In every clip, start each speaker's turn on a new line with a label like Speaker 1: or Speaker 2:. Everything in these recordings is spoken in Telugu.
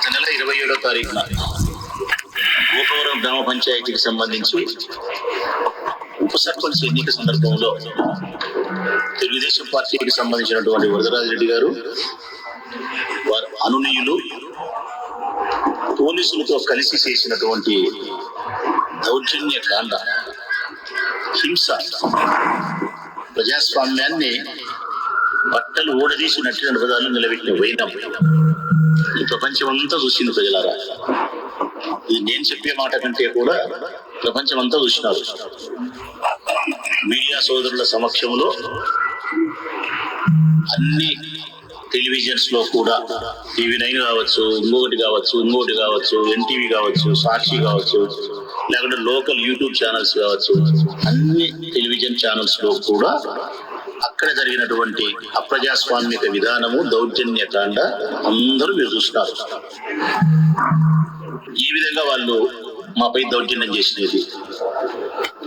Speaker 1: గత నెల ఇరవై ఏడో తారీఖున గోపవరం గ్రామ పంచాయతీకి సంబంధించి ఉప సర్పంచ్ ఎన్నిక సందర్భంలో తెలుగుదేశం పార్టీకి సంబంధించినటువంటి వరదరాజరెడ్డి గారు వారు అనునీయులు పోలీసులతో కలిసి చేసినటువంటి దౌర్జన్య కాండ హింస ప్రజాస్వామ్యాన్ని బట్టలు ఊడదీసి నట్టిన పదాలు నిలబెట్టిన వైనం ఈ ప్రపంచం అంతా చూసింది ప్రజలారా. ఇది నేను చెప్పే మాట కంటే కూడా ప్రపంచం అంతా చూసినారు. మీడియా సోదరుల సమక్షంలో అన్ని టెలివిజన్స్లో కూడా టీవీ నైన్ కావచ్చు ఇంకొకటి కావచ్చు ఇంకొకటి కావచ్చు ఎన్టీవీ కావచ్చు సాక్షి కావచ్చు లేకుంటే లోకల్ యూట్యూబ్ ఛానల్స్ కావచ్చు అన్ని టెలివిజన్ ఛానల్స్లో కూడా అక్కడ జరిగినటువంటి అప్రజాస్వామిక విధానము దౌర్జన్యకాండ అందరూ మీరు చూస్తున్నారు. ఈ విధంగా వాళ్ళు మాపై దౌర్జన్యం చేసినది.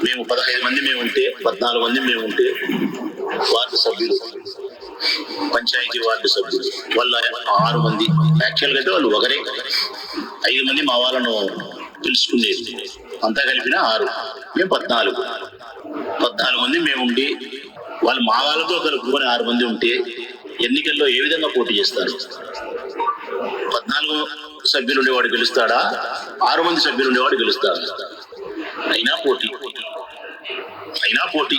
Speaker 1: మేము పదహైదు మంది మేము ఉంటే పద్నాలుగు మంది మేము ఉంటే వార్డు సభ్యులు పంచాయతీ వార్డు సభ్యులు వాళ్ళ ఆరు మంది. యాక్చువల్గా అయితే వాళ్ళు ఒకరే. ఐదు మంది మా వాళ్ళను పిలుచుకునేది. అంతా కలిపిన ఆరు. మేము పద్నాలుగు. పద్నాలుగు మంది మేము ఉండి వాళ్ళు మా వాళ్ళతో కలుపుకొని ఆరు మంది ఉంటే ఎన్నికల్లో ఏ విధంగా పోటీ చేస్తారు? పద్నాలుగు సభ్యులు ఉండేవాడు గెలుస్తాడా? ఆరు మంది సభ్యులు ఉండేవాడు గెలుస్తాడు? అయినా పోటీ. అయినా పోటీ.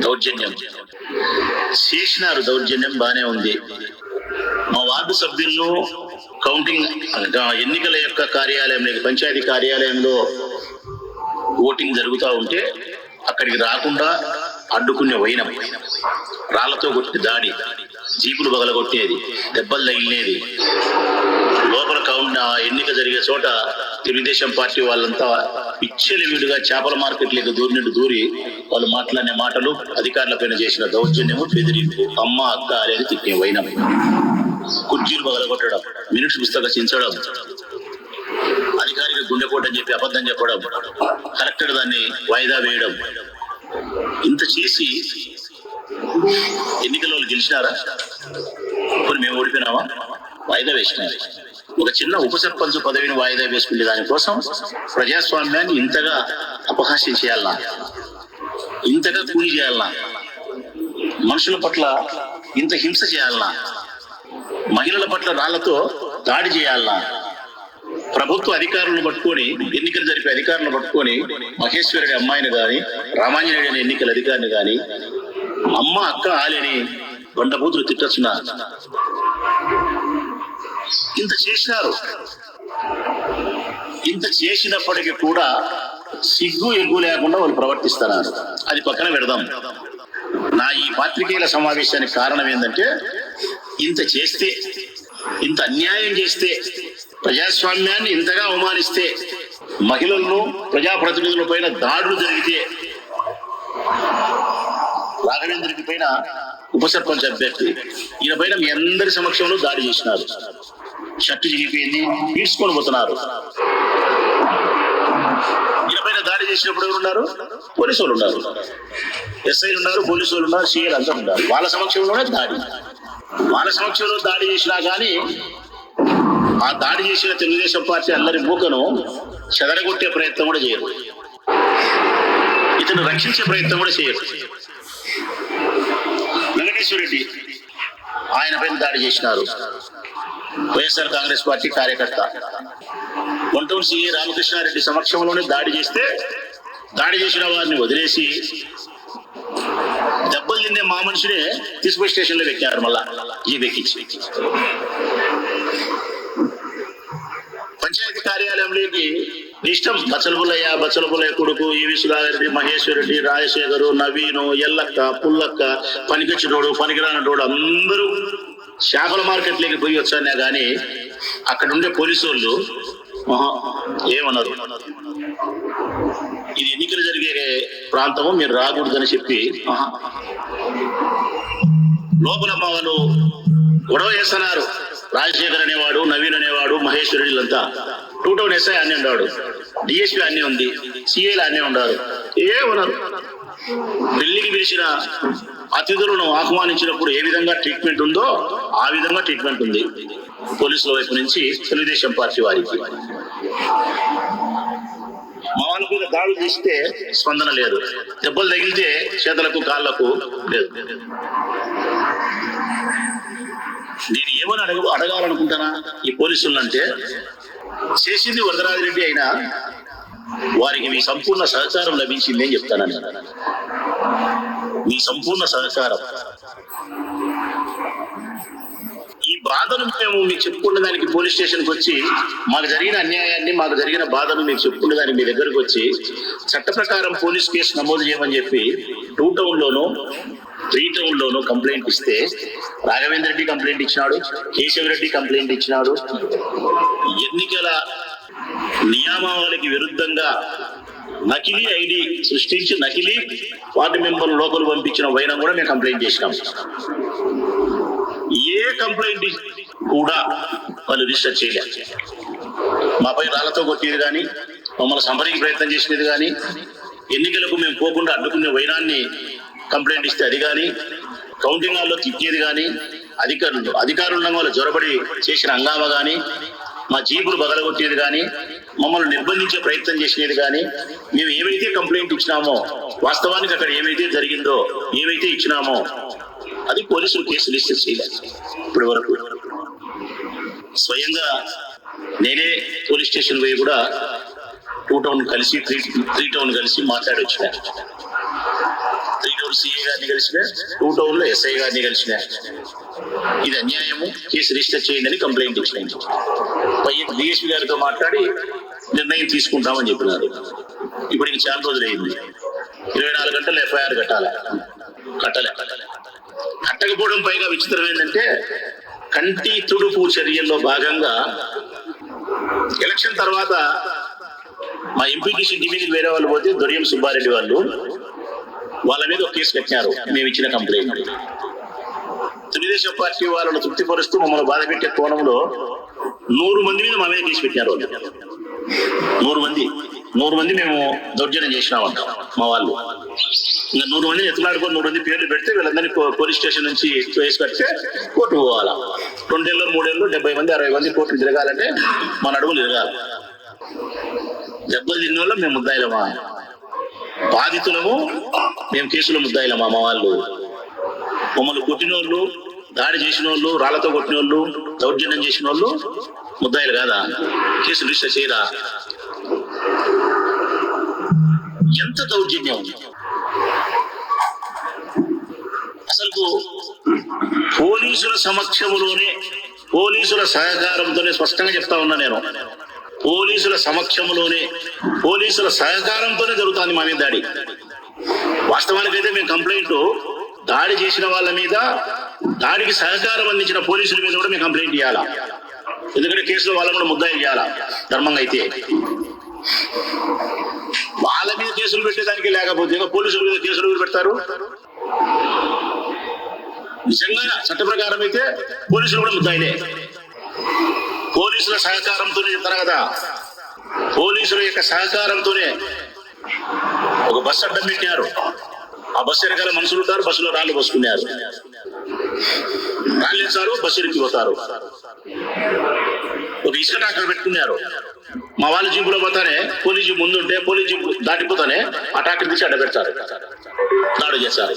Speaker 1: దౌర్జన్యం. చేసినారు దౌర్జన్యం బానే ఉంది. మా వార్డు సభ్యులను కౌంటింగ్ ఎన్నికల యొక్క కార్యాలయంలో పంచాయతీ కార్యాలయంలో ఓటింగ్ జరుగుతూ ఉంటే అక్కడికి రాకుండా అడ్డుకునే వైనం. రాళ్ళతో కొట్టి దాడి జీపులు పగలగొట్టేది దెబ్బలు తగిలినేది. లోపల కౌంట్ ఆ ఎన్నిక జరిగే చోట తెలుగుదేశం పార్టీ వాళ్ళంతా పిచ్చలి వీడుగా చేపల మార్కెట్లకు దూరి నుండి దూరి వాళ్ళు మాట్లాడిన మాటలు అధికారులపైన చేసిన దౌర్జన్యము బెదిరింపు అమ్మ అక్క అనేది తిట్టే వైనం. కుర్చీలు పగలగొట్టడం మినిట్స్ పుస్తక చించడం అధికారికి గుండెపోటు అని చెప్పి అబద్ధం చెప్పడం కలెక్టర్ దాన్ని వాయిదా వేయడం ఇంత చేసి ఎన్నికల్లో వాళ్ళు గెలిచినారా? ఇప్పుడు మేము ఓడిపోయినావా వాయిదా వేసినారు ఒక చిన్న ఉప సర్పంచ్ పదవిని వాయిదా వేసుకునే దానికోసం ప్రజాస్వామ్యాన్ని ఇంతగా అపహాస్యం చేయాలనా? ఇంతగా కూలి చేయాలనా? మనుషుల పట్ల ఇంత హింస చేయాలనా? మహిళల పట్ల రాళ్ళతో దాడి చేయాలనా? ప్రభుత్వ అధికారులను పట్టుకొని ఎన్నికలు జరిపే అధికారులను పట్టుకొని మహేశ్వరుడి అమ్మాయిని గాని రామాంజనేయుడు అనే ఎన్నికల అధికారిని గాని అమ్మ అక్క ఆలేని బండబూతులు తిట్టచ్చున? ఇంత చేసినారు ఇంత చేసినప్పటికీ కూడా సిగ్గు ఎగ్గు లేకుండా వాళ్ళు ప్రవర్తిస్తున్నారు. అది పక్కన పెడదాం. నా ఈ పాత్రికేయుల సమావేశానికి కారణం ఏంటంటే ఇంత చేస్తే ఇంత అన్యాయం చేస్తే ప్రజాస్వామ్యాన్ని ఇంతగా అవమానిస్తే మహిళలను ప్రజాప్రతినిధుల పైన దాడులు జరిగితే రాఘవేంద్రుడి పైన ఉప సర్పంచ్ అభ్యర్థి ఈయన పైన మీ అందరి సమక్షంలో దాడి చేసినారు. షర్టు చిరిగిపోయింది ఈడ్చుకొని పోతున్నారు ఈయన పైన దాడి చేసినప్పుడు ఎవరున్నారు? పోలీసు వాళ్ళు ఉన్నారు ఎస్ఐలు ఉన్నారు పోలీసు వాళ్ళు ఉన్నారు. సీఏలు అంతా ఉన్నారు వాళ్ళ సమక్షంలోనే దాడి. వాళ్ళ సమక్షంలో దాడి చేసినా కానీ ఆ దాడి చేసిన తెలుగుదేశం పార్టీ అందరి మూకను చెదరగొట్టే ప్రయత్నం కూడా చేయరు. ఇతను రక్షించే ప్రయత్నం కూడా చేయరు. వెంకటేశ్వర రెడ్డి ఆయన పైన దాడి చేసినారు. వైఎస్ఆర్ కాంగ్రెస్ పార్టీ కార్యకర్త. గుంటూరు సిఏ రామకృష్ణారెడ్డి సమక్షంలోనే దాడి చేస్తే దాడి చేసిన వారిని వదిలేసి దెబ్బలు తిందే మా మనిషినే తీసుకుపోయి స్టేషన్లో పెట్టారు మళ్ళా. ఈ వెక్కించి పంచాయతీ కార్యాలయంలోకి ఇష్టం. బచ్చలపుల్లయ్య బచ్చలపులయ్య కొడుకు ఈవి సుధాకరెడ్డి మహేశ్వరెడ్డి రాజశేఖరు నవీను ఎల్లక్క పుల్లక్క పనికొచ్చినోడు పనికిరానటోడు అందరూ చేపల మార్కెట్లోకి పోయి వచ్చానే కానీ అక్కడ ఉండే పోలీసు వాళ్ళు ఏమన్నారు? ఇది ఎన్నికలు జరిగే ప్రాంతము మీరు రాకూడదని చెప్పి లోపల మా వాళ్ళు గొడవ చేస్తున్నారు. రాజశేఖర్ అనేవాడు నవీన్ అనేవాడు మహేశ్వరి వీళ్ళంతా టూ టౌన్ ఎస్ఐ అన్నీ ఉన్నాడు డిఎస్పీ అన్నీ ఉంది. సిఐలు అన్నీ ఉన్నారు ఏ ఉన్నారు ఢిల్లీకి పిలిచిన అతిథులను ఆహ్వానించినప్పుడు ఏ విధంగా ట్రీట్మెంట్ ఉందో ఆ విధంగా ట్రీట్మెంట్ ఉంది. పోలీసుల వైపు నుంచి తెలుగుదేశం పార్టీ వారికి. మామూలు మీద దాడులు తీస్తే స్పందన లేదు. దెబ్బలు తగిలితే చేతులకు కాళ్ళకు లేదు. నేను ఏమని అడగ అడగాలనుకుంటానా? ఈ పోలీసులను అంటే చేసింది వరదరాజిరెడ్డి అయినా వారికి మీ సంపూర్ణ సహకారం లభించింది అని చెప్తానని మీ సంపూర్ణ సహకారం. ఈ బాధను మేము మీకు చెప్పుకునే దానికి పోలీస్ స్టేషన్కి వచ్చి మాకు జరిగిన అన్యాయాన్ని మాకు జరిగిన బాధను మీకు చెప్పుకునే దానికి మీ దగ్గరకు వచ్చి చట్ట ప్రకారం పోలీస్ కేసు నమోదు చేయమని చెప్పి టూ టౌన్లోనూ రీటౌన్ త్రీ టౌన్ కంప్లైంట్ ఇస్తే రాఘవేంద్ర రెడ్డి కంప్లైంట్ ఇచ్చినాడు కేశవరెడ్డి కంప్లైంట్ ఇచ్చినాడు. ఎన్నికల నియామావళికి విరుద్ధంగా నకిలీ ఐడి సృష్టించి నకిలీ వార్డు మెంబర్ లోపల పంపించిన వైన కూడా మేము కంప్లైంట్ చేసినాం. ఏ కంప్లైంట్ కూడా వాళ్ళు రిజిస్టర్ చేయలేదు మాపై రాళ్ళతో కొట్టేది కానీ మమ్మల్ని సంపరికి ప్రయత్నం చేసినది కానీ ఎన్నికలకు మేము పోకుండా అడ్డుకునే వైరాన్ని కంప్లైంట్ ఇస్తే అది కానీ కౌంటింగ్ హాల్లో తిట్టేది కానీ అధికారులు అధికారుల వల్ల జ్వరబడి చేసిన హంగామా కానీ మా జీపులు బగలగొట్టేది కానీ మమ్మల్ని నిర్బంధించే ప్రయత్నం చేసినది కానీ మేము ఏమైతే కంప్లైంట్ ఇచ్చినామో వాస్తవానికి అక్కడ ఏమైతే జరిగిందో ఏమైతే ఇచ్చినామో అది పోలీసులు కేసు రిజిస్టర్ చేయలేదు ఇప్పటి వరకు. స్వయంగా నేనే పోలీస్ స్టేషన్ పోయి కూడా టూ టౌన్ కలిసి త్రీ త్రీ టౌన్ కలిసి మాట్లాడి త్రీ టౌన్ సిఏ గారిని కలిసిన టూ టౌన్లో ఎస్ఐ గారిని కలిసిన ఇది అన్యాయము కేసు రిజిస్టర్ చేయండి అని కంప్లైంట్ ఇచ్చినాయి పై డిఎస్పీ గారితో మాట్లాడి నిర్ణయం తీసుకుంటామని చెప్పినారు. ఇప్పటికి చాలా రోజులు అయింది. ఇరవై నాలుగు గంటలు ఎఫ్ఐఆర్ కట్టాలి? కట్టలే. కట్టకపోవడం పైగా విచిత్రం ఏంటంటే కంటి తుడుపు చర్యల్లో భాగంగా ఎలక్షన్ తర్వాత మా ఎంపీటీసీ డివిజన్ వేరే వాళ్ళు పోతే దొరియం సుబ్బారెడ్డి వాళ్ళు వాళ్ళ మీద ఒక కేసు పెట్టారు మేము ఇచ్చిన కంప్లైంట్ తెలుగుదేశం పార్టీ వాళ్ళను తృప్తిపరుస్తూ మమ్మల్ని బాధ పెట్టే కోణంలో నూరు మంది మీద మా మీద కేసు పెట్టారు నూరు మంది. నూరు మంది మేము దౌర్జన్యం చేసినామంట మా వాళ్ళు. ఇంకా నూరు మంది ఎత్తులాడుకొని నూరు మంది పేర్లు పెడితే వీళ్ళందరినీ పోలీస్ స్టేషన్ నుంచి కేసు కడితే కోర్టు పోవాలా. రెండేళ్ళు మూడేళ్ళు డెబ్బై మంది అరవై మంది కోర్టులు తిరగాలంటే మన అడుగులు తిరగాలి. దెబ్బలు తిన్న వాళ్ళు మేము ముద్దాయిలమా? బాధితులము మేము కేసులో ముద్దాయిలమా మా వాళ్ళు మమ్మల్ని కొట్టినోళ్ళు దాడి చేసిన వాళ్ళు రాళ్ళతో కొట్టిన వాళ్ళు దౌర్జన్యం చేసిన వాళ్ళు ముద్దాయిలు కాదా? కేసు రిజిస్టర్ చేయరా? ఎంత దౌర్జన్యం? అసలు పోలీసుల సమక్షములోనే పోలీసుల సహకారంతోనే స్పష్టంగా చెప్తా ఉన్నా నేను. పోలీసుల సమక్షంలోనే పోలీసుల సహకారంతోనే జరుగుతుంది మా మీద దాడి. వాస్తవానికైతే మేము కంప్లైంట్ దాడి చేసిన వాళ్ళ మీద దాడికి సహకారం అందించిన పోలీసుల మీద కూడా మేము కంప్లైంట్ చేయాలా ఎందుకంటే కేసులో వాళ్ళని కూడా ముద్దాయి చేయాలా? ధర్మంగా అయితే. వాళ్ళ మీద కేసులు పెట్టేదానికి లేకపోతే ఇంకా పోలీసుల మీద కేసులు పెడతారు? నిజంగా చట్ట ప్రకారం అయితే పోలీసులు కూడా ముద్దాయిలే. పోలీసుల సహకారంతోనే చెప్తారు కదా? పోలీసుల యొక్క సహకారంతోనే ఒక బస్సు అడ్డం పెట్టారు ఆ బస్సు వెనకాల మనుషులు ఉంటారు బస్సులో రాళ్ళు పోసుకున్నారు రాళ్ళు ఇస్తారు బస్సు ఎక్కి పోతారు. ఒక ఇసుక ట్రాక్టర్ పెట్టుకున్నారు. మా వాళ్ళ జీపులో పోతానే పోలీస్ జీపు ముందుంటే పోలీస్ జీపు దాటిపోతానే ఆ ట్రాక్టర్ తీసి అడ్డ పెడతారు. దాడు చేస్తారు.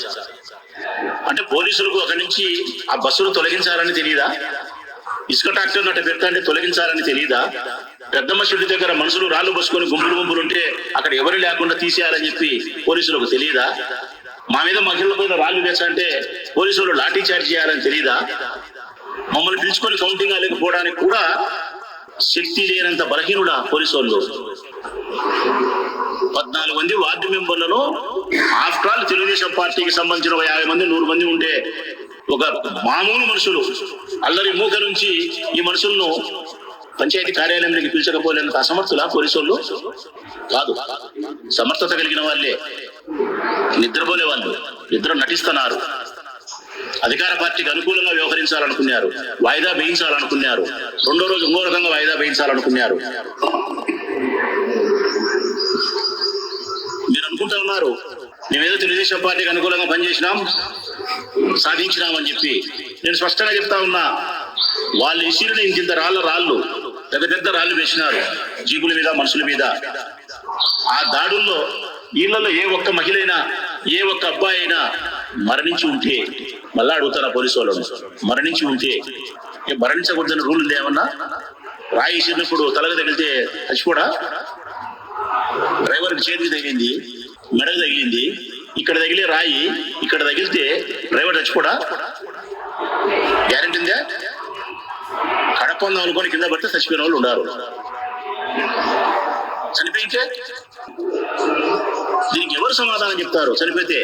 Speaker 1: అంటే పోలీసులకు అక్కడి నుంచి ఆ బస్సును తొలగించాలని తెలియదా ఇసుక ట్రాక్టర్ అట్ట పెడతాంటే తొలగించాలని తెలియదా పెద్దమ్మ చెట్టు దగ్గర మనుషులు రాళ్ళు పోసుకొని గుంపులు గుంపులు ఉంటే అక్కడ ఎవరు లేకుండా తీసేయాలని చెప్పి పోలీసులకు తెలియదా మా మీద మహిళల మీద రాళ్ళు వేసంటే పోలీసులు లాఠీ చార్జ్ చేయాలని తెలియదా మమ్మల్ని పిలుచుకొని కౌంటింగ్ లేకపోవడానికి కూడా శక్తి లేనంత బలహీనుడా పోలీసు వాళ్ళు? పద్నాలుగు మంది వార్డు మెంబర్లలో ఆఫ్టర్ ఆల్ తెలుగుదేశం పార్టీకి సంబంధించిన ఒక యాభై మంది నూరు మంది ఉంటే ఒక మామూలు మనుషులు. అల్లరి మూక నుంచి ఈ మనుషులను పంచాయతీ కార్యాలయం పిలిచకపోలేనంత అసమర్థులా అసమర్థుల పోలీసులు కాదు. సమర్థత కలిగిన వాళ్ళే. నిద్రపోలే వాళ్ళు నిద్ర నటిస్తున్నారు. అధికార పార్టీకి అనుకూలంగా వ్యవహరించాలనుకున్నారు. వాయిదా వేయించాలనుకున్నారు. రెండో రోజు ఇంకో రకంగా వాయిదా వేయించాలనుకున్నారు. మీరు అనుకుంటా ఉన్నారు. మేమేదో తెలుగుదేశం పార్టీకి అనుకూలంగా పనిచేసినాం సాధించినామని చెప్పి. నేను స్పష్టంగా చెప్తా ఉన్నా వాళ్ళు ఇసిరిన ఇంత రాళ్ళ రాళ్ళు పెద్ద పెద్ద రాళ్ళు వేసినారు జీపుల మీద మనుషుల మీద. ఆ దాడుల్లో వీళ్ళలో ఏ ఒక్క మహిళైనా ఏ ఒక్క అబ్బాయి అయినా మరణించి ఉంటే మళ్ళా అడుగుతారా పోలీసు వాళ్ళను? మరణించి ఉంటే మరణించకూడదని రూల్ ఉంది ఏమన్నా? రాయి ఇసిరినప్పుడు తలకు తగిలితే చచ్చిపోడా? డ్రైవర్కి చేతికి తగిలింది. మెడకు తగిలింది ఇక్కడ తగిలే రాయి ఇక్కడ తగిలితే డ్రైవర్ చచ్చిపోడా? గ్యారెంటీ ఉందా? కడపందం అనుకొని కింద పడితే చచ్చిపోయిన వాళ్ళు ఉన్నారు. చనిపోయితే దీనికి ఎవరు సమాధానం చెప్తారు? చనిపోతే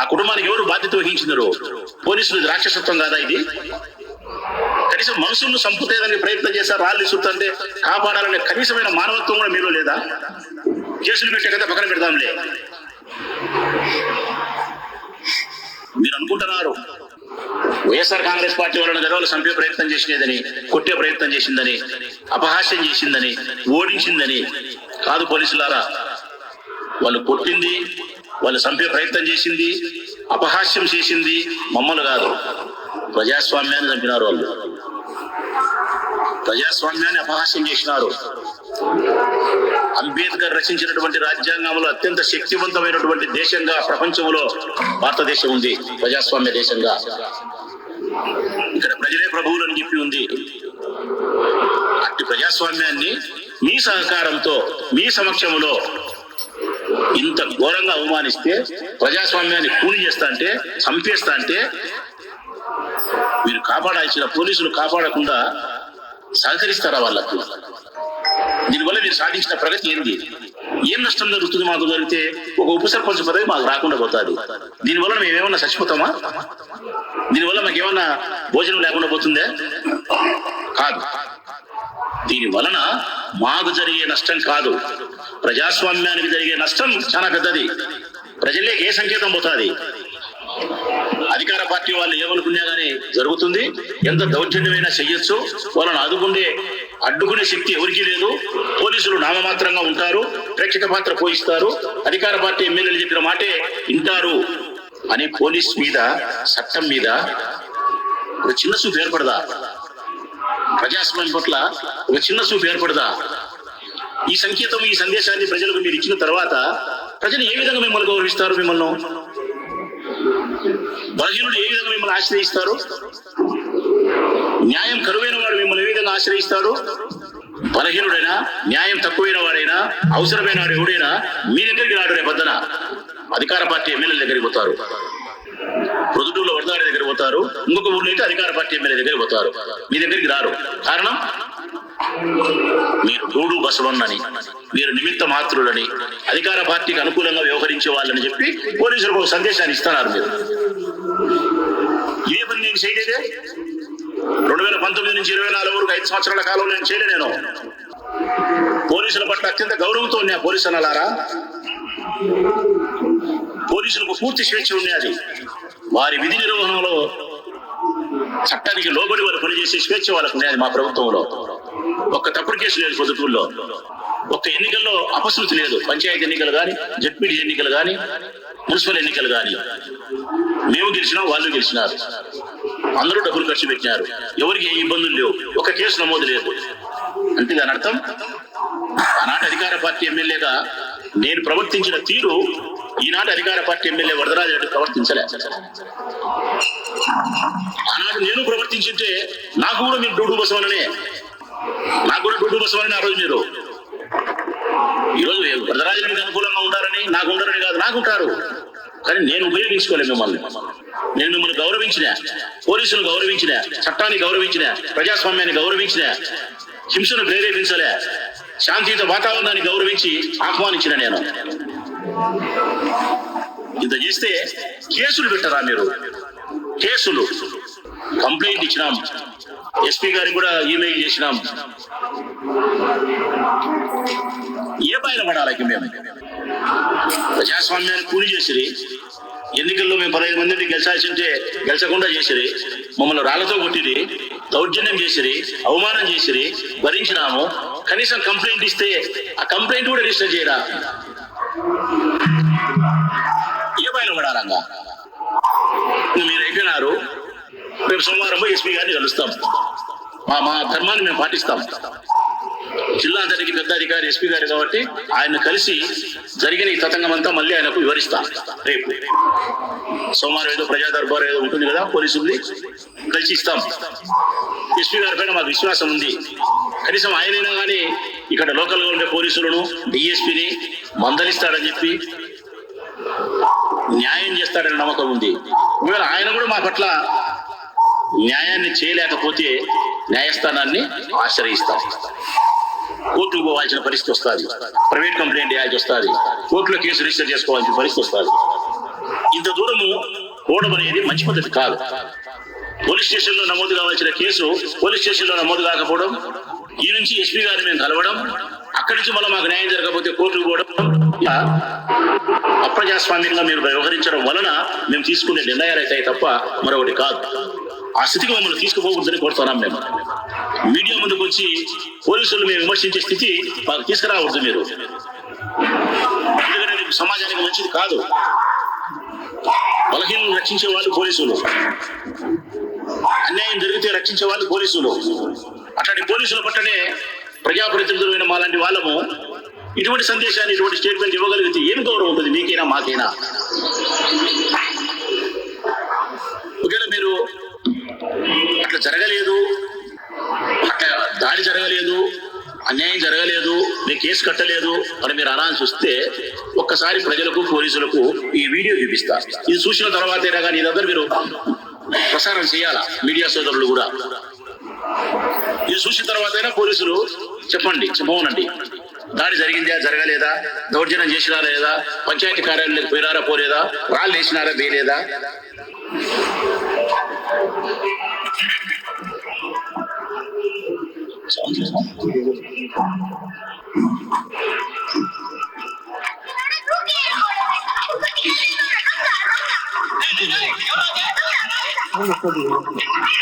Speaker 1: ఆ కుటుంబానికి ఎవరు బాధ్యత వహించినారు? పోలీసులు రాక్షసత్వం కాదా ఇది? కనీసం మనుషులను చంపుతేదని ప్రయత్నం చేశారు రాళ్ళు ఇస్తుంటే కాపాడాలనే కనీసమైన మానవత్వం కూడా మీలో లేదా? కేసులు పెట్టే కదా పక్కన పెడదాంలే. మీరు అనుకుంటున్నారు వైఎస్ఆర్ కాంగ్రెస్ పార్టీ వాళ్ళని గదవలు చంపే ప్రయత్నం చేసినదని కొట్టే ప్రయత్నం చేసిందని అపహాస్యం చేసిందని ఓడించిందని కాదు పోలీసులారా. వాళ్ళు కొట్టింది వాళ్ళు చంపే ప్రయత్నం చేసింది అపహాస్యం చేసింది మమ్మల్ని కాదు ప్రజాస్వామ్యాన్ని చంపినారు వాళ్ళు. ప్రజాస్వామ్యాన్ని అపహాస్యం చేసినారు. అంబేద్కర్ రచించినటువంటి రాజ్యాంగంలో అత్యంత శక్తివంతమైనటువంటి దేశంగా ప్రపంచంలో భారతదేశం ఉంది ప్రజాస్వామ్య దేశంగా. ఇక్కడ ప్రజలే ప్రభువులు అని చెప్పి ఉంది. అట్టి ప్రజాస్వామ్యాన్ని మీ సహకారంతో మీ సమక్షంలో ఇంత ఘోరంగా అవమానిస్తే ప్రజాస్వామ్యాన్ని కూలి చేస్తా అంటే చంపేస్తా అంటే మీరు కాపాడాల్సిన పోలీసులు కాపాడకుండా సహకరిస్తారా వాళ్ళకు? దీనివల్ల మీరు సాధించిన ప్రగతి ఏంది ఏం నష్టం జరుగుతుంది మాకు జరిగితే ఒక ఉప సర్పంచ్ పదవి మాకు రాకుండా పోతుంది. దీనివల్ల మేము ఏమన్నా చచ్చిపోతామా? దీనివల్ల మాకు ఏమన్నా భోజనం లేకుండా పోతుందే? కాదు. దీని వలన మాకు జరిగే నష్టం కాదు. ప్రజాస్వామ్యానికి జరిగే నష్టం చాలా పెద్దది. ప్రజల్లోకి ఏ సంకేతం పోతుంది? అధికార పార్టీ వాళ్ళు ఏమనుకున్నా గానీ జరుగుతుంది. ఎంత దౌర్జన్యమైనా చెయ్యొచ్చు. వాళ్ళని ఆదుకుండే అడ్డుకునే శక్తి ఎవరికీ లేదు. పోలీసులు నామమాత్రంగా ఉంటారు. ప్రేక్షక పాత్ర పోషిస్తారు అధికార పార్టీ ఎమ్మెల్యేలు చెప్పిన మాటే వింటారు. అని పోలీస్ మీద చట్టం మీద ఒక చిన్న చూపు ఏర్పడదా? ప్రజాస్వామ్యం పట్ల ఒక చిన్న చూపు ఏర్పడదా? ఈ సంకేతం ఈ సందేశాన్ని ప్రజలకు మీరు ఇచ్చిన తర్వాత ప్రజలు ఏ విధంగా మిమ్మల్ని గౌరవిస్తారు మిమ్మల్ని? బలహీనుడు ఏ విధంగా మిమ్మల్ని ఆశ్రయిస్తారు? న్యాయం కరువైన ఎవరిని ఆశ్రయిస్తాడు? బలహీనుడైనా న్యాయం తక్కువైన వాడైనా అవసరమైన వాడు ఎవడైనా మీ దగ్గరికి రాడు రేపు అధికార పార్టీ ఎమ్మెల్యేల దగ్గరికి పోతారు. ప్రొద్దుటూరులో వరదాడి దగ్గర పోతారు. ఇంకొక ఊళ్ళో అయితే అధికార పార్టీ ఎమ్మెల్యే దగ్గరికి పోతారు. మీ దగ్గరికి రారు. కారణం? మీరు డూడు బసవన్నని మీరు నిమిత్త మాత్రులని అధికార పార్టీకి అనుకూలంగా వ్యవహరించే వాళ్ళని చెప్పి పోలీసులకు ఒక సందేశాన్ని ఇస్తున్నారు మీరు. ఏ పని నేను చేయలేదే? రెండు వేల పంతొమ్మిది నుంచి ఇరవై నాలుగు వరకు ఐదు సంవత్సరాల కాలంలో నేను చేయలే నేను. పోలీసుల పట్ల అత్యంత గౌరవంతో ఉన్నా పోలీసు అన్నారా పోలీసులకు పూర్తి స్వేచ్ఛ ఉన్నది వారి విధి నిర్వహణలో చట్టానికి లోబడి వారు పనిచేసే స్వేచ్ఛ వాళ్ళకు ఉన్నది మా ప్రభుత్వంలో. ఒక్క తప్పుడు కేసు లేదు పొద్దుటూరులో. ఒక్క ఎన్నికల్లో అపశృతి లేదు. పంచాయతీ ఎన్నికలు కానీ జడ్పీటీ ఎన్నికలు కానీ మున్సిపల్ ఎన్నికలు కానీ మేము గెలిచినాం వాళ్ళు గెలిచినారు. అందరూ డబ్బులు ఖర్చు పెట్టినారు. ఎవరికి ఏ ఇబ్బందులు లేవు. ఒక కేసు నమోదు లేదు. అంతేగాని అర్థం? ఆనాటి అధికార పార్టీ ఎమ్మెల్యేగా నేను ప్రవర్తించిన తీరు ఈనాటి అధికార పార్టీ ఎమ్మెల్యే వరదరాజు రెడ్డి ప్రవర్తించలే. ఆనాడు నేను ప్రవర్తించుంటే నాకు కూడా మీరు డూడు బసవననే నాకు కూడా డూడు బసవనని ఆ రోజు మీరు. ఈరోజు వరదరాజు రెడ్డికి అనుకూలంగా ఉంటారని నాకు ఉండరని కాదు నాకు ఉంటారు. కానీ నేను ఉపయోగించుకోలేదు మిమ్మల్ని. నేను మిమ్మల్ని గౌరవించిన పోలీసులు గౌరవించిన చట్టాన్ని గౌరవించిన ప్రజాస్వామ్యాన్ని గౌరవించిన హింసను ప్రేరేపించలే శాంతియుత వాతావరణాన్ని గౌరవించి ఆహ్వానించిన నేను. ఇంత చేస్తే కేసులు పెట్టరా మీరు? కేసులు. కంప్లైంట్ ఇచ్చినాం. ఎస్పీ గారికి కూడా ఈమెయిల్ చేసినాం. ఏ పైన పడాలి మేము? ప్రజాస్వామ్యాన్ని కూలి చేసిరి. ఎన్నికల్లో మేము పదహైదు మందిని గెలిచాల్సి ఉంటే గెలిచకుండా చేసిరి. మమ్మల్ని రాళ్ళతో కొట్టిరి దౌర్జన్యం చేసిరి అవమానం చేసిరి భరించినాము. కనీసం కంప్లైంట్ ఇస్తే ఆ కంప్లైంట్ కూడా రిజిస్టర్ చేయరా? ఏ బయట పడాలంగా? మీరు అయిపోయినారు. రేపు సోమవారం ఎస్పీ గారిని కలుస్తాం. మా మా ధర్మాన్ని మేము పాటిస్తాం. జిల్లా అంతటికి పెద్ద అధికారి ఎస్పీ గారు కాబట్టి ఆయన కలిసి జరిగిన ఈ తతంగం అంతా మళ్ళీ ఆయనకు వివరిస్తా. రేపు. సోమవారం ఏదో ప్రజా దర్బార్ ఏదో ఉంటుంది కదా పోలీసుల్ని కలిసి ఇస్తాం. ఎస్పీ గారి పైన మాకు విశ్వాసం ఉంది. కనీసం ఆయనైనా కానీ ఇక్కడ లోకల్గా ఉండే పోలీసులను డిఎస్పీని మందలిస్తాడని చెప్పి న్యాయం చేస్తాడని నమ్మకం ఉంది. ఒకవేళ ఆయన కూడా మా పట్ల న్యాయాన్ని చేయలేకపోతే న్యాయస్థానాన్ని ఆశ్రయిస్తాం. కోర్టుకు పోవాల్సిన పరిస్థితి వస్తుంది. ప్రైవేట్ కంప్లైంట్ చేయాల్సి వస్తుంది. కోర్టులో కేసు రిజిస్టర్ చేసుకోవాల్సిన పరిస్థితి వస్తుంది. ఇంత దూరము పోవడం అనేది మంచి పద్ధతి కాదు. పోలీస్ స్టేషన్లో నమోదు కావాల్సిన కేసు పోలీస్ స్టేషన్లో నమోదు కాకపోవడం ఈ నుంచి ఎస్పీ గారిని మేము కలవడం అక్కడి నుంచి మళ్ళీ మాకు న్యాయం జరగకపోతే కోర్టుకు పోవడం అప్రజాస్వామ్యంగా మీరు వ్యవహరించడం వలన మేము తీసుకునే నిర్ణయాలు అయితే తప్ప మరొకటి కాదు. ఆ స్థితికి మమ్మల్ని తీసుకుపోకూడదని కోరుతున్నాం మేము. మీడియా ముందుకు వచ్చి పోలీసులు మేము విమర్శించే స్థితి మాకు తీసుకురావద్దు మీరు. ఎందుకంటే సమాజానికి మంచిది కాదు. బలహీనలను రక్షించే వాళ్ళు పోలీసులు. అన్యాయం జరిగితే రక్షించే వాళ్ళు పోలీసులు. అట్లాంటి పోలీసుల పట్టనే ప్రజాప్రతినిధులైన మాలాంటి వాళ్ళము ఇటువంటి సందేశాన్ని ఇటువంటి స్టేట్మెంట్ ఇవ్వగలిగితే ఏం గౌరవం ఉంటుంది? మీకైనా మాకైనా. జరగలేదు. అక్కడ దాడి జరగలేదు. అన్యాయం జరగలేదు. మీ కేసు కట్టలేదు. అని మీరు అనాల్సి వస్తే ఒక్కసారి ప్రజలకు పోలీసులకు ఈ వీడియో చూపిస్తా. ఇది చూసిన తర్వాతైనా కానీ ఇదంతా మీరు ప్రసారం చేయాలా? మీడియా సోదరులు కూడా. ఇది చూసిన తర్వాతైనా పోలీసులు చెప్పండి చెప్పమనండి. దాడి జరిగిందా జరగలేదా? దౌర్జన్యం చేసినా లేదా? పంచాయతీ కార్యాలయానికి పోయినారా పోలేదా? రాళ్ళు వేసినారా వేయలేదా?
Speaker 2: 长点心，别别别！哪里
Speaker 1: 堵的？我！这么彻？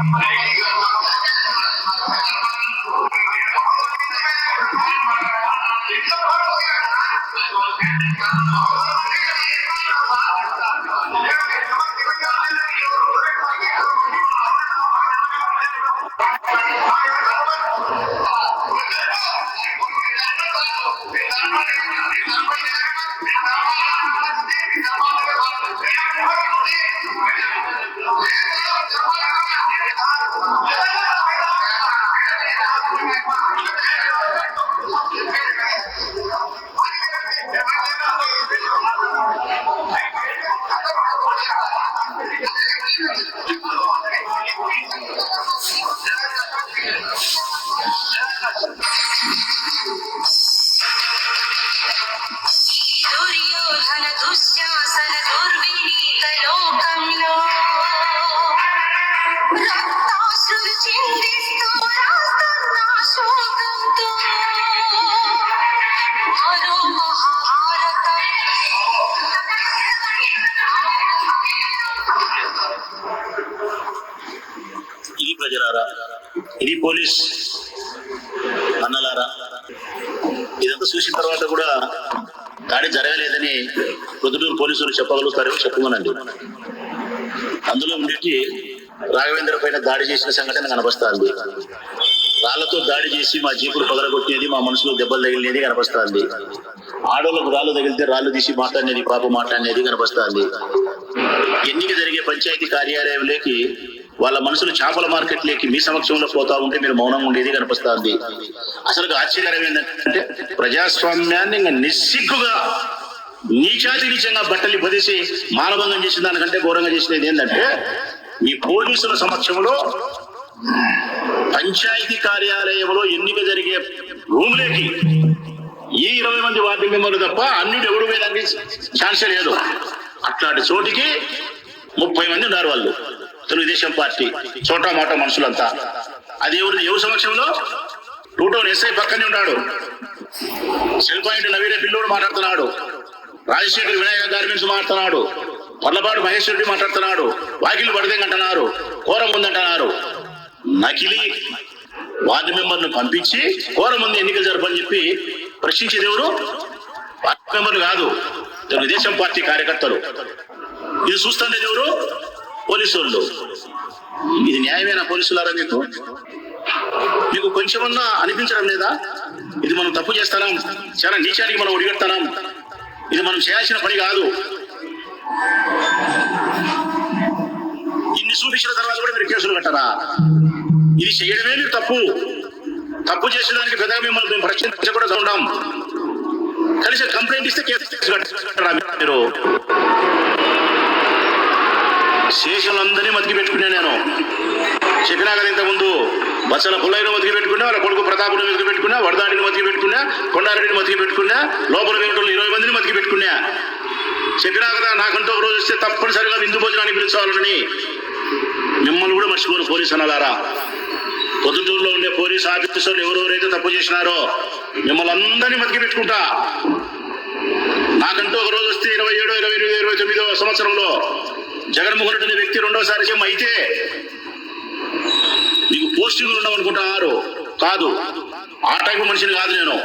Speaker 1: Thank you. दुर्योधन दुःशासन दुर् ప్రొద్దుటూరు పోలీసులు చెప్పగలుగుతారేమో చెప్పమనండి అందులో ఉండేటి రాఘవేంద్ర పైన దాడి చేసిన సంఘటన కనబస్తుంది రాళ్ళతో దాడి చేసి మా జీపులు పగలగొట్టేది మా మనసులో దెబ్బలు తగిలినది కనబస్తుంది ఆడోళ్ళకు రాళ్ళు తగిలితే రాళ్ళు తీసి మాట్లాడినది పాప మాట్లాడినది కనబస్తుంది ఎన్నిక జరిగే పంచాయతీ కార్యాలయంలోకి వాళ్ళ మనసులు చేపల మార్కెట్లోకి మీ సమక్షంలో పోతా ఉంటే మీరు మౌనం ఉండేది కనిపిస్తుంది. అసలు ఆశ్చర్యకరం ఏంటంటే ప్రజాస్వామ్యాన్ని నిస్సిగ్గుగా నీచాతి నీచంగా బట్టలు పదేసి మానభంగం చేసిన దానికంటే ఘోరంగా చేసినది ఏంటంటే ఈ పోలీసుల సమక్షంలో పంచాయతీ కార్యాలయంలో ఎన్నిక జరిగే రూమ్లేకి ఈ ఇరవై మంది వార్డు మెంబర్లు తప్ప అన్నిటి ఎవరు పోయడానికి ఛాన్సే లేదు. అట్లాంటి చోటికి ముప్పై మంది ఉన్నారు వాళ్ళు. తెలుగుదేశం పార్టీ చోటా మాట మనుషులంతా. అది ఎవరు ఎవరి సమక్షంలో? టూ టౌన్ ఎస్ఐ పక్కనే ఉన్నాడు. సెల్ పాయింట్ నవీన పిల్లోడు మాట్లాడుతున్నాడు. రాజశేఖర్ వినాయక గార్మెంట్స్ మాట్లాడుతున్నాడు. పర్లపాడు మహేష్ రెడ్డి మాట్లాడుతున్నాడు. వాకిలు పడితే అంటున్నారు. కోరం ఉందంటున్నారు నకిలీ వార్డు మెంబర్ను పంపించి కోరం ముందు ఎన్నికలు జరపని చెప్పి ప్రశ్నించేది ఎవరు? వార్డు మెంబర్లు కాదు. తెలుగుదేశం పార్టీ కార్యకర్తలు. ఇది చూస్తుండేది ఎవరు? పోలీసు వాళ్ళు ఇది న్యాయమైన పోలీసులారా మీకు? మీకు కొంచెమన్నా అనిపించడం లేదా? ఇది మనం తప్పు చేస్తాం. చాలా నీచానికి మనం ఒడిగడతాం ఇది మనం చేయాల్సిన పని కాదు. ఇన్ని చూపించిన తర్వాత కూడా మీరు కేసులు కట్టరా? ఇది చేయడమే మీరు తప్పు. తప్పు చేసేదానికి పెద్దగా మిమ్మల్ని మేము ప్రశ్నించకూడదు ఉండం కలిసి కంప్లైంట్ ఇస్తే కేసు కట్టరా మీరు? శేషులందరినీ మతికి పెట్టుకునే నేను. చెప్పినా కదా ఇంతకుముందు. బచ్చల పుల్లయ్యను మతికి పెట్టుకున్నా వాళ్ళ కొడుకు ప్రతాపుని మతికి పెట్టుకున్నా వడదాడిని మతికి పెట్టుకున్నా కొండారెడ్డిని మతికి పెట్టుకున్నా లోపల వెనుకలు ఇరవై మందిని మతికి పెట్టుకున్నా. చెప్పినా కదా నాకంటూ ఒక రోజు వస్తే తప్పనిసరిగా విందు భోజనాన్ని పిలిచేవాళ్ళని మిమ్మల్ని కూడా మర్చిపోరు పోలీసు అనాలారా పొద్దుటూరులో ఉండే పోలీస్ ఆఫీసర్లు ఎవరెవరైతే తప్పు చేసినారో మిమ్మల్ని అందరినీ మతికి పెట్టుకుంటా. నాకంటూ ఒక రోజు వస్తే ఇరవై ఏడో ఇరవై ఎనిమిది ఇరవై తొమ్మిదో సంవత్సరంలో జగన్మోహన్ రెడ్డి వ్యక్తి రెండోసారి సీఎం అయితే నీకు పోస్టింగ్లు ఉండవనుకుంటున్నారు కాదు. ఆ టైపు మనిషిని కాదు నేను.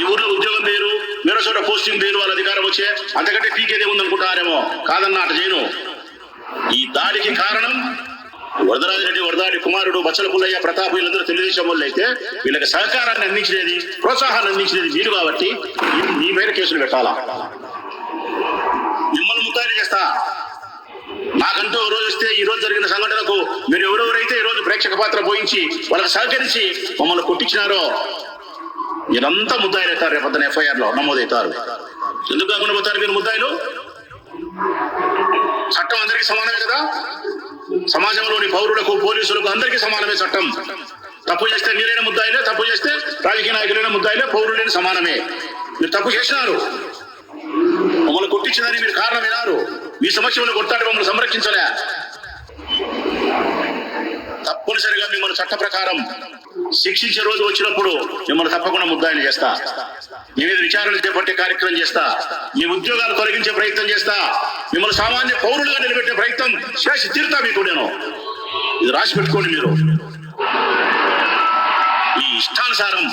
Speaker 1: ఈ ఊర్లో ఉద్యోగం పేరు వేరే చోట పోస్టింగ్ పేరు వాళ్ళ అధికారం వచ్చే అంతకంటే పీకేదే ఉందనుకుంటారేమో. కాదన్న అట చేయను. ఈ దాడికి కారణం వరదరాజరెడ్డి వరదాడి కుమారుడు బచ్చల పుల్లయ్య ప్రతాప్ వీళ్ళందరూ తెలుగుదేశం వాళ్ళు అయితే వీళ్ళకి సహకారాన్ని అందించినది ప్రోత్సాహాన్ని అందించినది మీరు కాబట్టి మీ- పేరు కేసులు పెట్టాలా? మిమ్మల్ని ముద్దాయిలు చేస్తా. నాకంటూ ఒక రోజు వస్తే ఈ రోజు జరిగిన సంఘటనకు మీరు ఎవరెవరైతే ఈ రోజు ప్రేక్షక పాత్ర పోయించి వాళ్ళకి సహకరించి మమ్మల్ని కొట్టించినారో మీరంతా ముద్దాయిలు అవుతారు రేపొద్దున ఎఫ్ఐఆర్లో నమోదవుతారు. ఎందుకు కాకుండా పోతారు మీరు ముద్దాయిలు? చట్టం అందరికీ సమానమే కదా? సమాజంలోని పౌరులకు పోలీసులకు అందరికీ సమానమే చట్టం. తప్పు చేస్తే మీరైన ముద్దాయిలే తప్పు చేస్తే రాజకీయ నాయకులైన ముద్దాయిలే పౌరులైన సమానమే. మీరు తప్పు చేసినారు. మమ్మల్ని కొట్టించిందని మీరు కారణం వినారు మీ సమక్షంలో కొట్టాడు మమ్మల్ని సంరక్షించలే. తప్పనిసరిగా మిమ్మల్ని చట్ట ప్రకారం శిక్షించే రోజు వచ్చినప్పుడు మిమ్మల్ని తప్పకుండా ముద్దాయిలు చేస్తా. మీ మీద విచారణ చేపట్టే కార్యక్రమం చేస్తా. మీ ఉద్యోగాలు తొలగించే ప్రయత్నం చేస్తా. మిమ్మల్ని సామాన్య పౌరులుగా నిలబెట్టే ప్రయత్నం చేసి తీరుతా మీకు నేను. ఇది రాసి పెట్టుకోండి మీరు. మీ ఇష్టానుసారం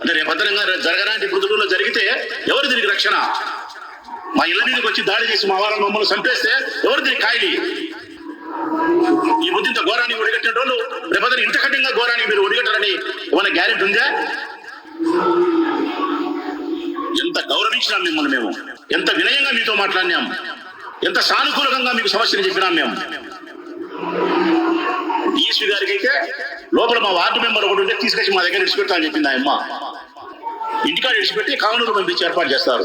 Speaker 1: అంటే రేపొద్దునంగా జరగడానికి పృథువులో జరిగితే ఎవరు దీనికి రక్షణ? మా ఇళ్ళ మీదకి వచ్చి దాడి చేసి మా వాళ్ళని మమ్మల్ని చంపేస్తే ఎవరు దీనికి కాయలి ఈ బుద్ధి ఇంత ఘోరాన్ని ఒడిగట్టిన వాళ్ళు రేపొద్దున ఇంత కఠినంగా ఘోరాన్ని మీరు ఒడిగట్టాలని ఏమైనా గ్యారెంటీ ఉందా? ఎంత గౌరవించినాం మిమ్మల్ని మేము ఎంత వినయంగా మీతో మాట్లాడినాం ఎంత సానుకూలంగా మీకు సమస్యను చెప్పినాం మేము. ఈఎస్పీ గారికి అయితే లోపల మా వార్డు మెంబర్ ఒకటి ఉంటే తీసుకొచ్చి మా దగ్గర విడిచిపెడతా చెప్పింది ఆయమ్మ ఇంటికాడ విడిచిపెట్టి కావనూరు పంపించి ఏర్పాటు చేస్తారు.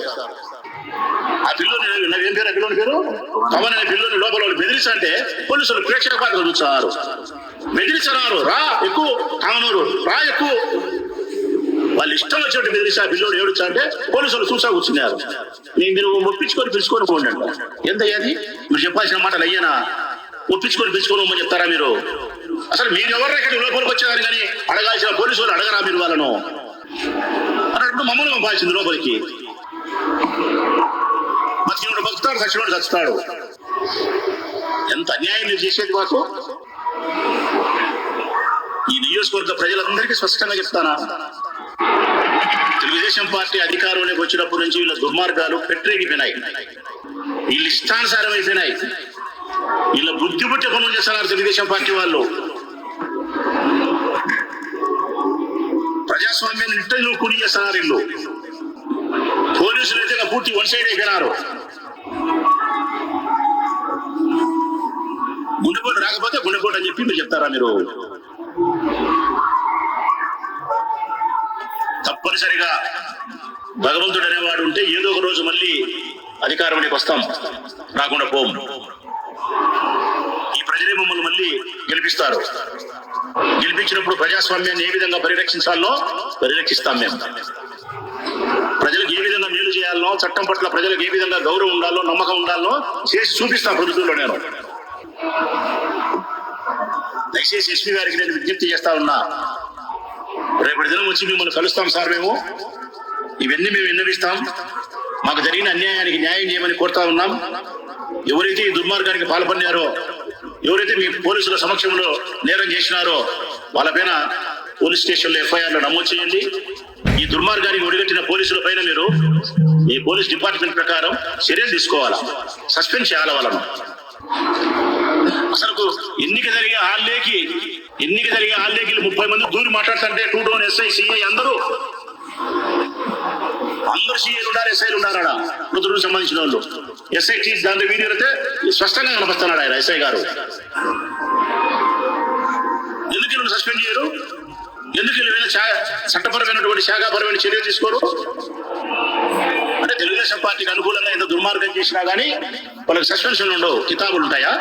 Speaker 1: ఆ పిల్లోని ఏం పేరు ఆ పిల్లోని పేరు? పవన్ అనే పిల్లోని లోపల వాళ్ళు బెదిరిస్తుంటే పోలీసులు ప్రేక్షక పాత్ర చూస్తున్నారు బెదిరిస్తున్నారు. రా ఎక్కువ. కామనూరు. రా ఎక్కువ. వాళ్ళు ఇష్టం వచ్చినట్టు బెదిరిస్తే ఆ పిల్లోడు ఏడుచా అంటే పోలీసులు చూసా కూర్చున్నారు. నేను మీరు ఒప్పించుకొని పిలుచుకొని పోండి అంట. ఎంత అయ్యాది మీరు చెప్పాల్సిన మాటలు అయ్యానా? ఒప్పించుకొని పిలుచుకొని పోమని చెప్తారా మీరు? అసలు మీరు ఎవరు ఇక్కడ లోపలికి వచ్చేదారు కానీ అడగాల్సిన పోలీసులు అడగరా మీరు వాళ్ళను? అన్నప్పుడు మమ్మల్ని పంపాల్సింది లోపలికి. బతికినోడు బతుకుతాడు చచ్చినోడు చచ్చుతాడు ఎంత అన్యాయం మీరు చేసేది మాకు? ఈ నియోజకవర్గ ప్రజలందరికీ స్పష్టంగా చెప్తానా? తెలుగుదేశం పార్టీ అధికారంలోకి వచ్చినప్పటి నుంచి వీళ్ళ దుర్మార్గాలు పెట్టరేగిపోయినాయి వీళ్ళు ఇష్టానుసారం అయిపోయినాయి. వీళ్ళ బుద్ధి పుట్టి పనులు చేస్తున్నారు తెలుగుదేశం పార్టీ వాళ్ళు. ప్రజాస్వామ్యాన్ని నిట్టలు కూడి చేస్తున్నారు వీళ్ళు. పోలీసులు అయితే పూర్తి వన్ సైడ్ అయిపోయినారు. గుండెపోటు రాకపోతే గుండెపోటు అని చెప్పి మీరు చెప్తారా మీరు? తప్పనిసరిగా భగవంతుడు అనేవాడు ఉంటే ఏదో ఒక రోజు మళ్ళీ అధికారంలోకి వస్తాం. రాకుండా పోం. ఈ ప్రజలే మమ్మల్ని మళ్ళీ గెలిపిస్తారు. గెలిపించినప్పుడు ప్రజాస్వామ్యాన్ని ఏ విధంగా పరిరక్షించాలో పరిరక్షిస్తాం మేము ప్రజలకు ఏ విధంగా మేలు చేయాలనో చట్టం పట్ల ప్రజలకు ఏ విధంగా గౌరవం ఉండాలో నమ్మకం ఉండాలో చేసి చూపిస్తాను ప్రభుత్వంలో నేను. దయచేసి ఎస్పీ గారికి నేను విజ్ఞప్తి చేస్తా ఉన్నా. రేపటి దినం వచ్చి మిమ్మల్ని కలుస్తాం సార్ మేము. ఇవన్నీ మేము విన్నవిస్తాం. మాకు జరిగిన అన్యాయానికి న్యాయం చేయమని కోరుతా ఉన్నాం. ఎవరైతే ఈ దుర్మార్గానికి పాల్పడినారో ఎవరైతే మీ పోలీసుల సమక్షంలో నేరం చేసినారో వాళ్ళపైన పోలీస్ స్టేషన్లో ఎఫ్ఐఆర్లు నమోదు చేయండి. ఈ దుర్మార్గానికి ఒడిగట్టిన పోలీసుల పైన మీరు ఈ పోలీస్ డిపార్ట్మెంట్ ప్రకారం చర్యలు తీసుకోవాలా? సస్పెండ్ చేయాలి వాళ్ళను? అసలు ఎన్నిక జరిగే హాల్లేకి ఎన్నిక జరిగే హాల్లేకి ముప్పై మంది దూరి మాట్లాడుతుంటే టూ డౌన్ ఎస్ఐ సిఐ అందరూ? అందరు సీఏలు ఉన్నారు ఎస్ఐలు ఉన్నారా మృతుడు సంబంధించిన వాళ్ళు. ఎస్ఐ చీఫ్ దాంట్లో వీడియో అయితే స్పష్టంగా కనపడుతున్నాడు ఆయన ఎస్ఐ గారు. ఎందుకు సస్పెండ్ చేయరు? ఎందుకు వీళ్ళు ఏమైనా చట్టపరమైనటువంటి శాఖాపరమైన చర్యలు తీసుకోరు? అంటే తెలుగుదేశం పార్టీకి అనుకూలంగా ఎంత దుర్మార్గం చేసినా గానీ వాళ్ళకి సస్పెన్షన్ ఉండవు కితాబులు ఉంటాయా?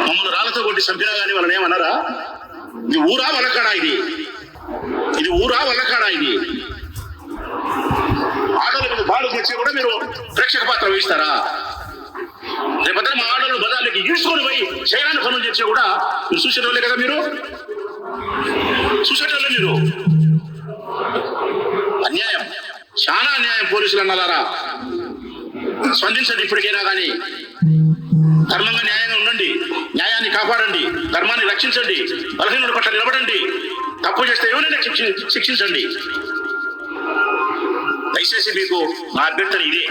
Speaker 1: మమ్మల్ని రాళ్ళతో కొట్టి చంపినా గానీ వాళ్ళని ఏమన్నారా ఇది ఊరా వల్లకాడా ఇది? ఇది ఊరా వల్లకాడా ఇది? ఆడల మీద బాడు తెచ్చి కూడా మీరు ప్రేక్షక పాత్ర వహిస్తారా? రేపొద్దున మా ఆడలు బజార్లకి ఈడ్చుకొని పోయి చైనాను పనులు చేసే కూడా మీరు చూసేటోళ్ళే కదా మీరు? చూసేటోళ్ళు మీరు. అన్యాయం. చాలా అన్యాయం పోలీసులు అన్నారా స్పందించండి ఇప్పటికైనా కానీ. ధర్మంగా న్యాయంగా ఉండండి. న్యాయాన్ని కాపాడండి. ధర్మాన్ని రక్షించండి. బలహీనుడి పట్ల నిలబడండి. తప్పు చేస్తే ఎవరైనా శిక్షించండి. దయచేసి మీకు నా అభ్యర్థన ఇదే.